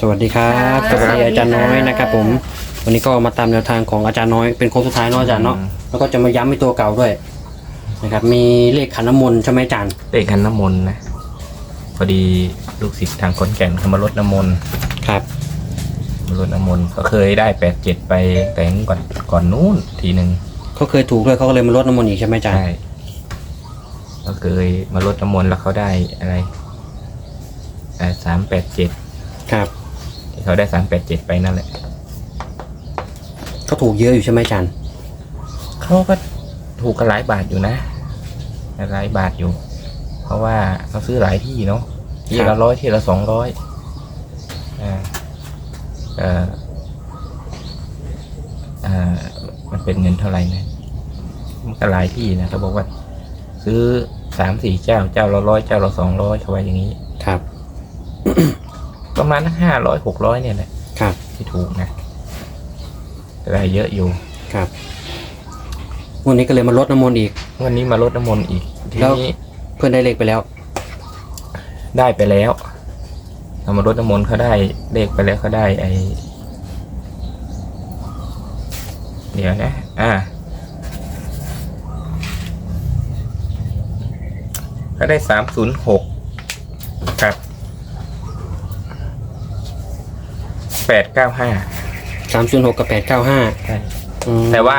สวัสดีครับค่ะสวัสดีอาจารย์สวัน้สดีอยค่ะนะครับผม วันนี้ก็มาตามแนวทางของอาจารย์น้อยเป็นโค้งสุดท้ายเนาะอาจารย์เนาะอืมแล้วก็จะมาย้ำในตัวเก่าด้วยนะครับ มีเลขขันน้ำมนต์ใช่ไหมอาจารย์ เลขขันน้ำมนต์นะ พอดีลูกศิษย์ทางขอนแก่นเขามาลดน้ำมนต์ ครับมาลดน้ำมนต์เขาเคยได้แปดเจ็ดไปแต่งก่อนก่อนนู้นทีหนึ่ง เขาเคยถูกด้วยเขาก็เลยมาลดน้ำมนต์อีกใช่ไหมอาจารย์ ใช่เขาเคยมาลดน้ำมนต์แล้วเขาได้อะไรสามแปดเจ็ดครับที่ เขาได้สามแปดเจ็ดไปนั่นแหละเขาถูกเยอะอยู่ใช่ไหมอาจารย์เขาก็ถูกกันหลายบาทอยู่นะหลายบาทอยู่ เพราะว่าเขาซื้อหลายที่เนาะที่ละร้อยที่ละสองร้อยอ่าเอ่ออ่ามันเป็นเงินเท่าไหร่นะมันก็หลายที่นะเขาบอกว่า ซื้อสามสี่เจ้าเจ้าละร้อยเจ้าละสองร้อยเขาไว้อย่างนี้ครับ ประมาณห้าร้อยหกร้อยเนี่ยแหละครับ ที่ถูกนะก็ได้เยอะอยู่ครับวันนี้ก็เลยมาลดน้ำมนต์อีก วันนี้มาลดน้ำมนต์อีกทีแล้ว นี้เพื่อนได้เลขไปแล้ว ได้ไปแล้วทำมารดน้ำมนต์เขาได้เลขไปแล้วเขาได้ไอเดี๋ยวนะ อ่าเขาได้สามศูนย์หกครับ แปดเก้าห้า306กับ895ใช่อืมแต่ว่า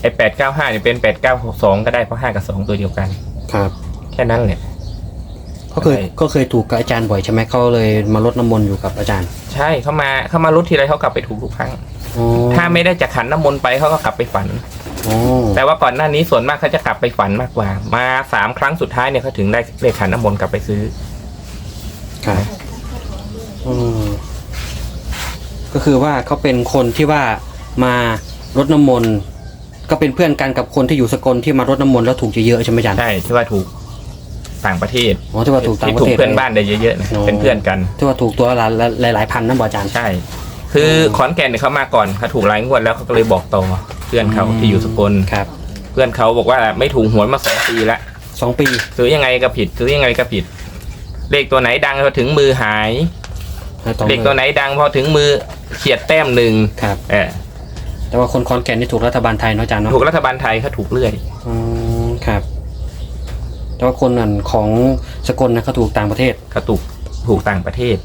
ไอแปดเก้าห้าเนี่ยเป็นแปดเก้าสองก็ได้เพราะห้ากับสองตัวเดียวกัน ครับ แค่นั้นแหละเขาเคยใช่ก็เคยถูกกับอาจารย์บ่อยใช่ไหมเขาเลยมาลดน้ำมนต์อยู่กับอาจารย์ ใช่เขามาเขามาลดทีไรเขากลับไปถูกทุกครั้งอ๋อถ้าไม่ได้จากขันน้ำมนต์ไปเขาก็กลับไปฝันอ๋อแต่ว่าก่อนหน้านี้ส่วนมากเขาจะกลับไปฝันมากกว่า มาสามครั้งสุดท้ายเนี่ยเขาถึงได้เลขขันน้ำมนต์กลับไปซื้อครับอืม ก็คือว่าเขาเป็นคนที่ว่ามารดน้ำมนต์ก็เป็นเพื่อนกันกับคนที่อยู่สกลที่มารดน้ำมนต์แล้วถูกเยอะๆใช่ไหมอาจารย์ใช่ที่ว่าถูกต่างประเทศอ๋อที่ว่าถูกต่างที่ประถูกเทศ เพื่อนบ้านได้เยอะๆนะอ๋อ เป็นเพื่อนกัน ที่ว่าถูกตัวละหลายหลายๆพันนะบออาจารย์ ใช่ คือขอนแก่นเนี่ยเขามาก่อนเขาถูกหลายงวดแล้วเขาก็เลยบอกต่อเพื่อนเขาที่อยู่สกลครับเพื่อนเขาบอกว่าไม่ถูกหวยมาสองปีแล้วสองปี ซื้อยังไงก็ผิดซื้อยังไงก็ผิด เลขตัวไหนดังพอถึงมือหาย ต่อเลขตัวไหนดังพอถึงมือเฉียดแต้มหนึ่งครับ เออแต่ว่าคนคอนแก่นนี่ถูกรัฐบาลไทยเนาะอาจารย์เนาะถูกรัฐบาลไทยเขาถูกเรื่อยอืมครับ แต่ว่าคนนั้นของสกลนะเขาถูกต่างประเทศ เขาถูกถูกต่างประเทศ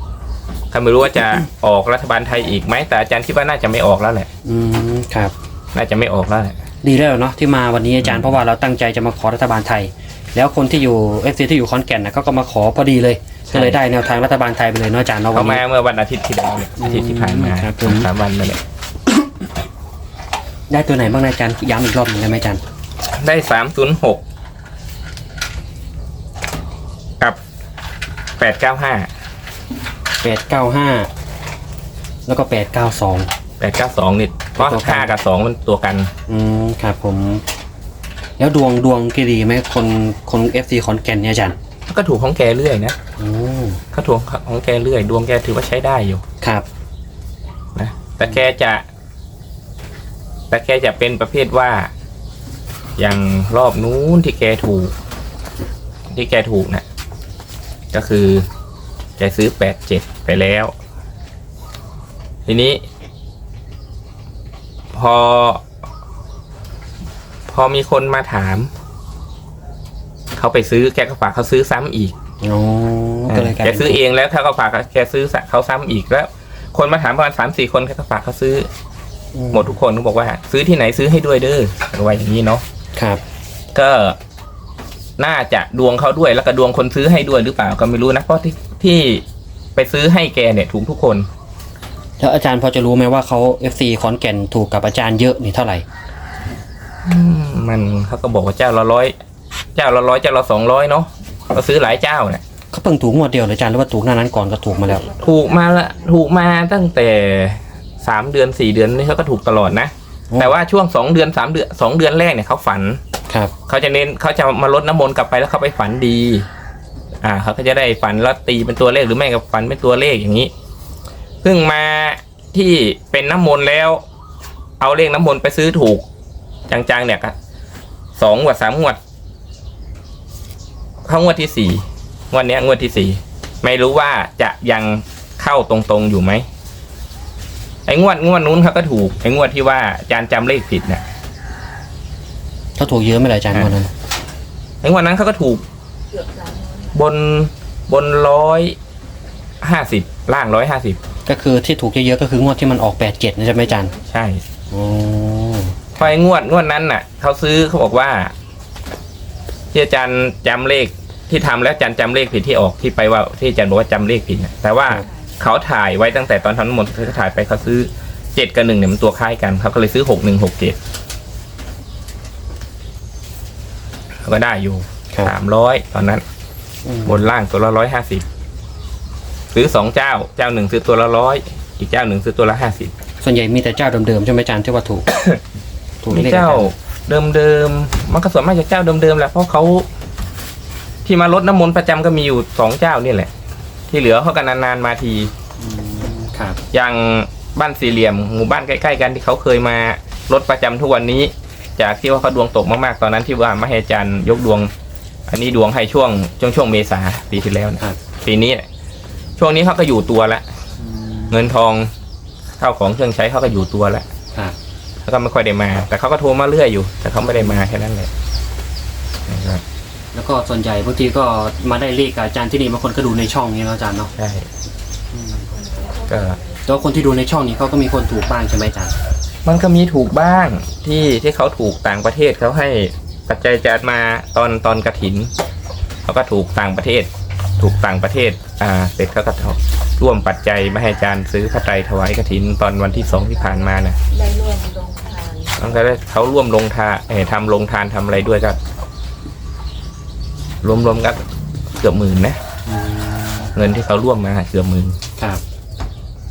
เขาไม่รู้ว่าจะออกรัฐบาลไทยอีกไหมแต่อาจารย์คิดว่าน่าจะไม่ออกแล้วแหละ อืมครับ น่าจะไม่ออกแล้วแหละ ดีแล้วเนาะที่มาวันนี้อาจารย์เพราะว่าเราตั้งใจจะมาขอรัฐบาลไทย แล้วคนที่อยู่เอฟซีที่อยู่ขอนแก่นนะเขาก็มาขอพอดีเลย ก็เลยได้แนวทางรัฐบาลไทยไปเลยเนาะอาจารย์เนาะวัเขานมานี้ เมื่อวันอาทิตย์ที่แล้วเนี่ยอาทิตย์ที่ผ่านมาครับผมสามวันมาเนี่ยได้ตัวไหนบ้างนะอาจารย์ย้ำอีกรอบหนึงได้ไหมอาจารย์ได้สามศูนย์หกกับแปดเก้าห้าแปดเก้าห้าแล้วก็แปดเก้าสอง แปดเก้าสองนี่เพราะตัวกัน ห้ากับสองมันตัวกัน อืมครับผม แล้วดวงดวงกี่ดีไหมคนคนเอฟซีขอนแก่นเนี่ยอาจารย์ก็ถูกของแกเรื่อยนะ อืม ก็ถูกของแกเรื่อย ดวงแกถือว่าใช้ได้อยู่ครับ นะแต่แกจะ แต่แกจะเป็นประเภทว่า อย่างรอบนู้นที่แกถูก ที่แกถูกนะก็คือแกซื้อแปดเจ็ดไปแล้ว ทีนี้ พอ พอมีคนมาถาม เขาไปซื้อแกก็ฝากเขาซื้อซ้ำอีก อ๋อก็เลยกลายแกเป็นซื้อเองแล้วเขาก็ฝากแกซื้อเขาซ้ำอีกแล้ว คนมาถามประมาณสามสี่คนแกก็ฝากเขาซื้ออืหมดทุกคนเขาบอกว่า ซื้อที่ไหนซื้อให้ด้วยเด้อเอาไว้อย่างนี้เนาะครับ ก็น่าจะดวงเขาด้วยแล้วก็ดวงคนซื้อให้ด้วยหรือเปล่าก็ไม่รู้นะเพราะที่ที่ไปซื้อให้แกเนี่ยถูกทุกคน แล้วอาจารย์พอจะรู้ไหมว่าเขาเอฟซีขอนแก่นถูกกับอาจารย์เยอะนี่เท่าไหร่อืมมันเขาก็บอกว่าเจ้าละร้อยเจ้าละร้อยเจ้าละสองร้อยเนาะ ก็ซื้อหลายเจ้าเนี่ยเขาเพิ่งถูกงวดเดียวเลยอาจารย์หรือว่าถูกหน้านั้นก่อนก็ถูกมาแล้ว ถูกมาละถูกมาตั้งแต่สามเดือนสี่เดือนนี่เขาก็ถูกตลอดนะ โอ้ แต่ว่าช่วงสองเดือนสามเดือนสองเดือนแรกเนี่ยเขาฝัน ครับ เขาจะเน้นเขาจะมาลดน้ำมนต์กลับไปแล้วเขาไปฝันดี อ่าเขาก็จะได้ฝันแล้วตีเป็นตัวเลขหรือไม่ก็ฝันเป็นตัวเลขอย่างนี้ เพิ่งมาที่เป็นน้ำมนต์แล้ว เอาเลขน้ำมนต์ไปซื้อถูกจังๆเนี่ยก็สองงวดสามงวด เข้างวดที่สี่งวดเนี้ยงวดที่สี่ไม่รู้ว่าจะยังเข้าเข้าตรงๆอยู่ไหมไอ้งวดงวดนู้นเขาก็ถูกไอ้งวดที่ว่าอาจารย์จำเลขผิดเนี่ยเขาถูกเยอะไหมล่ะอาจารย์วันนั้นไอ้งวดนั้นเขาก็ถูกเกือบสามร้อยบนบนร้อยห้าสิบล่างร้อยห้าสิบก็คือที่ถูกเยอะๆก็คืองวดที่มันออกแปดเจ็ดนะใช่ไหมอาจารย์ใช่โอ้พอไอ้งวดงวดนั้นน่ะเขาซื้อเขาบอกว่าที่อาจารย์จำเลข ที่ทำแล้วอาจารย์จำเลขผิดที่ออกที่ไปว่าที่อาจารย์บอกว่าจำเลขผิดน่ะแต่ว่าเขาถ่ายไว้ตั้งแต่ตอนทำน้ำมนต์เขาถ่ายไปเขาซื้อเจ็ดกับหนึ่งเนี่ยมันตัวคล้ายกันเขาก็เลยซื้อหกหนึ่งหกเจ็ดเขาก็ได้อยู่ครับสามร้อยตอนนั้นอืมบนล่างตัวละร้อยห้าสิบซื้อสองเจ้าเจ้าหนึ่งซื้อตัวละร้อยอีกเจ้าหนึ่งซื้อตัวละห้าสิบส่วนใหญ่มีแต่เจ้าเดิมๆใช่ไหมอาจารย์ที่ว่าถูกถูกมีเลขเจ้าเดิมๆมันก็ส่วนมากจะเจ้าเดิมๆแหละเพราะเขา ที่มาลดน้ำมนต์ประจำก็มีอยู่สองเจ้านี่แหละ ที่เหลือเขากันนานๆมาที อืมครับอย่างบ้านสี่เหลี่ยมหมู่บ้านใกล้ๆกันที่เขาเคยมาลดประจำทุกวันนี้ จากที่ว่าเขาดวงตกมากๆตอนนั้นที่ว่ามาให้อาจารย์ยกดวง อันนี้ดวงให้ช่วงช่วงช่วงเมษาปีที่แล้วนะครับปีนี้เนี่ยช่วงนี้เขาก็อยู่ตัวละ อืมเงินทองข้าวของเครื่องใช้เขาก็อยู่ตัวแล้วครับแล้วก็ไม่ค่อยได้มา แต่เขาก็โทรมาเรื่อยอยู่ แต่เขาไม่ได้มาแค่นั้นแหละนะครับ แล้วก็ส่วนใหญ่บางทีก็มาได้เลขกับอาจารย์ที่นี่บางคนก็ดูในช่องนี้เนาะอาจารย์เนาะใช่อืมก็แต่ว่าคนที่ดูในช่องนี้เขาก็มีคนถูกบ้างใช่ไหมอาจารย์มันก็มีถูกบ้างที่ที่เขาถูกต่างประเทศเขาให้ปัจจัยจัดมาตอนตอนกระถินเขาก็ถูกต่างประเทศ ถูกต่างประเทศอ่าเสร็จเขาก็ร่วมปัจจัยมาให้อาจารย์ซื้อพระไตรถวายกระถินตอนวันที่สองที่ผ่านมานะได้ร่วมลงทานมันก็ได้เขาร่วมลงทานเอ่อทำลงทานทำอะไรด้วยก็ รวมๆก็เกือบหมื่นนะอืมเงินที่เขาร่วมมาเกือบหมื่นครับ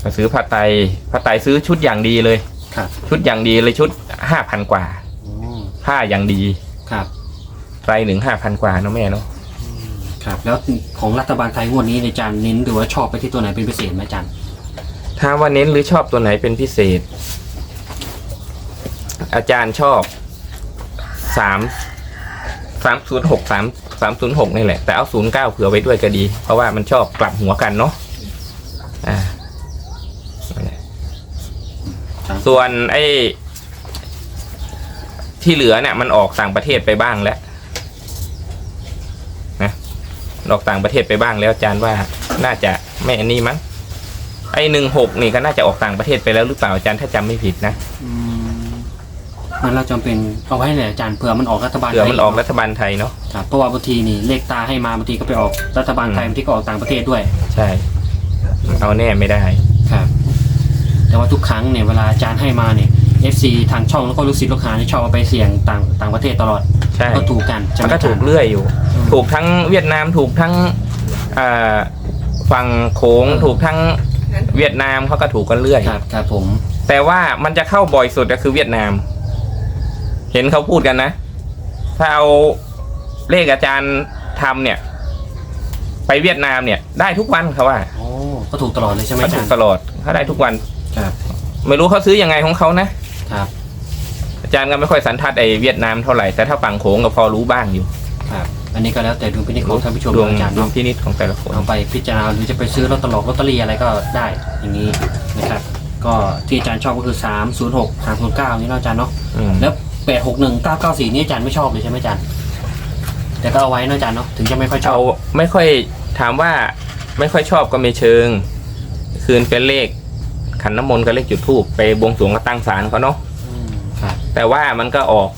มาซื้อผ้าไตรผ้าไตรซื้อชุดอย่างดีเลยครับ ชุดอย่างดีเลยชุดห้าพันกว่าอืมผ้าอย่างดีครับไตรหนึ่งห้าพันกว่าเนอะแม่เนาะครับ แล้วของรัฐบาลไทยงวดนี้ในอาจารย์เน้นหรือว่าชอบไปที่ตัวไหนเป็นพิเศษไหมอาจารย์ถ้าว่าเน้นหรือชอบตัวไหนเป็นพิเศษ อาจารย์ชอบสามสามศูนย์หกสาม สามศูนย์หกนี่แหละ แต่เอาศูนย์เก้าเผื่อไว้ด้วยก็ดี เพราะว่ามันชอบกลับหัวกันเนาะอ่านั่นแหละครับส่วนไอ้ที่เหลือเนี่ยมันออกต่างประเทศไปบ้างแล้วนะออกต่างประเทศไปบ้างแล้วอาจารย์ว่าน่าจะไม่อันนี้มั้งไอ้หนึ่งหกนี่ก็น่าจะออกต่างประเทศไปแล้วหรือเปล่าอาจารย์ถ้าจำไม่ผิดนะอืม งั้นเราจำเป็นเอาไว้เลยอาจารย์เผื่อมันออกรัฐบาลเผื่อมันออกไทยรัฐบาลไทยเนาะ ครับเพราะว่าบางทีนี่เลขตาให้มาบางทีก็ไปออกรัฐบาลไทยอืม บางทีก็ออกต่างประเทศด้วย ใช่ เอาแน่ไม่ได้ ครับ แต่ว่าทุกครั้งเนี่ยเวลาอาจารย์ให้มาเนี่ย FC ทางช่องแล้วก็ลูกศิษย์ลูกหาที่ชอบเอาไปเสี่ยงต่างต่างประเทศตลอดใช่ ก็ถูกกันใช่ไหมันก็อาจาถูรกย์ เรื่อยอยู่ อืมถูกทั้งเวียดนามถูกทั้งอ่าฝั่งโขงถูกทั้งเวียดนามเขาก็ถูกกันเรื่อย ครับครับผมแต่ว่ามันจะเข้าบ่อยสุดก็คือเวียดนาม เห็นเขาพูดกันนะ ถ้าเอาเลขอาจารย์ทำเนี่ย ไปเวียดนามเนี่ย ได้ทุกวันเขาว่าโอ้ก็ถูกตลอดเลยใช่ไหมเขาอาถูจารกย์ตลอดเขาได้ทุกวัน ครับ ไม่รู้เขาซื้อยังไงของเขานะครับ อาจารย์ก็ไม่ค่อยสันทัดไอ้เวียดนามเท่าไหร่แต่ถ้าฝั่งโขงก็พอรู้บ้างอยู่ ครับ อันนี้ก็แล้วแต่ดูพินิจของท่านผู้ชมดวงอาจารย์ดวงเนาะพินิจของแต่ละคนเอาไปพิจารณาหรือจะไปซื้อลอตเตอรี่ลอตเตอรี่อะไรก็ได้อย่างนี้นะครับ ก็ที่อาจารย์ชอบก็คือ3 0 6 3 0 9นี่เนาะอาจารย์เนาะอืมแล้ว 8 6 1 9 9 4นี่อาจารย์ไม่ชอบเลยใช่ไหมอาจารย์ แต่ก็เอาไว้เนาะอาจารย์เนาะถึงจะไม่ค่อยชอเอาบไม่ค่อยถามว่าไม่ค่อยชอบก็ไม่เชิง คืนเป็นเลข ขันน้ำมนต์กับเลขจุดทูบไปบวงสรวงก็ตั้งศาลเขาเนาะอืมครับแต่ว่ามันก็ออก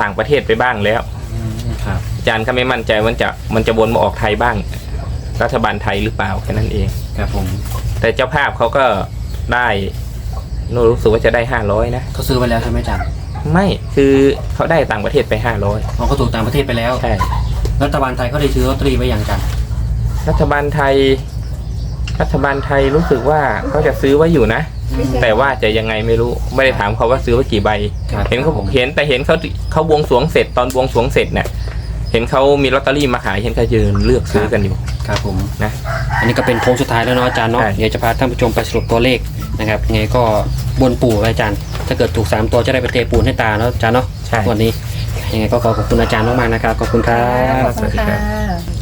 ต่างประเทศไปบ้างแล้ว อืมครับอาจารย์ก็ไม่มั่นใจว่าจะมันจะวนมาออกไทยบ้าง รัฐบาลไทยหรือเปล่าแค่นั้นเอง ครับผมแต่เจ้าภาพเขาก็ได้โนรู้สึกว่าจะได้ห้าร้อยนะเขาซื้อไปแล้วใช่ไหมอาจารย์ ไม่คือเขาได้ต่างประเทศไปห้าร้อยอ๋อเขาถูกต่างประเทศไปแล้ว ใช่ รัฐบาลไทยเขาได้ซื้อลอตเตอรี่ไว้อย่างอาจารย์รัฐบาลไทย รัฐบาลไทยรู้สึกว่าเขาจะซื้อไว้อยู่นะ แต่ว่าจะยังไงไม่รู้ไม่ได้ถามเขาว่าซื้อไว้กี่ใบครับเห็นเขาผมเห็นแต่เห็นเขาเขาบวงสรวงเสร็จตอนบวงสรวงเสร็จเนี่ยเห็นเขามีลอตเตอรี่มาขายเห็นเขายืนเลือกซื้อกันอยู่ ครับผม นะ อันนี้ก็เป็นโค้งสุดท้ายแล้วเนาะอาจารย์เนาะ ใช่ เดี๋ยวจะพาท่านผู้ชมไปสรุปตัวเลขนะครับยังไงก็บนปู่ไว้อาจารย์ ถ้าเกิดถูกสามตัวจะได้ไปเทปูนให้ตาเนาะอาจารย์เนาะใช่ วันนี้ ยังไงก็ขอขอบคุณอาจารย์มากๆนะครับ ขอบคุณครับสวัสดีครับค่ะ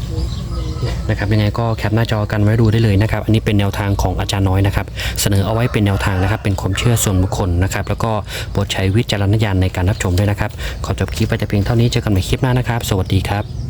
นะครับยังไงก็แคปหน้าจอกันไว้ดูได้เลยนะครับ อันนี้เป็นแนวทางของอาจารย์น้อยนะครับ เสนอเอาไว้เป็นแนวทางนะครับ เป็นความเชื่อส่วนบุคคลนะครับ แล้วก็โปรดใช้วิจารณญาณในการรับชมด้วยนะครับ ขอจบคลิปไปแต่เพียงเท่านี้เจอกันใหม่คลิปหน้านะครับ สวัสดีครับ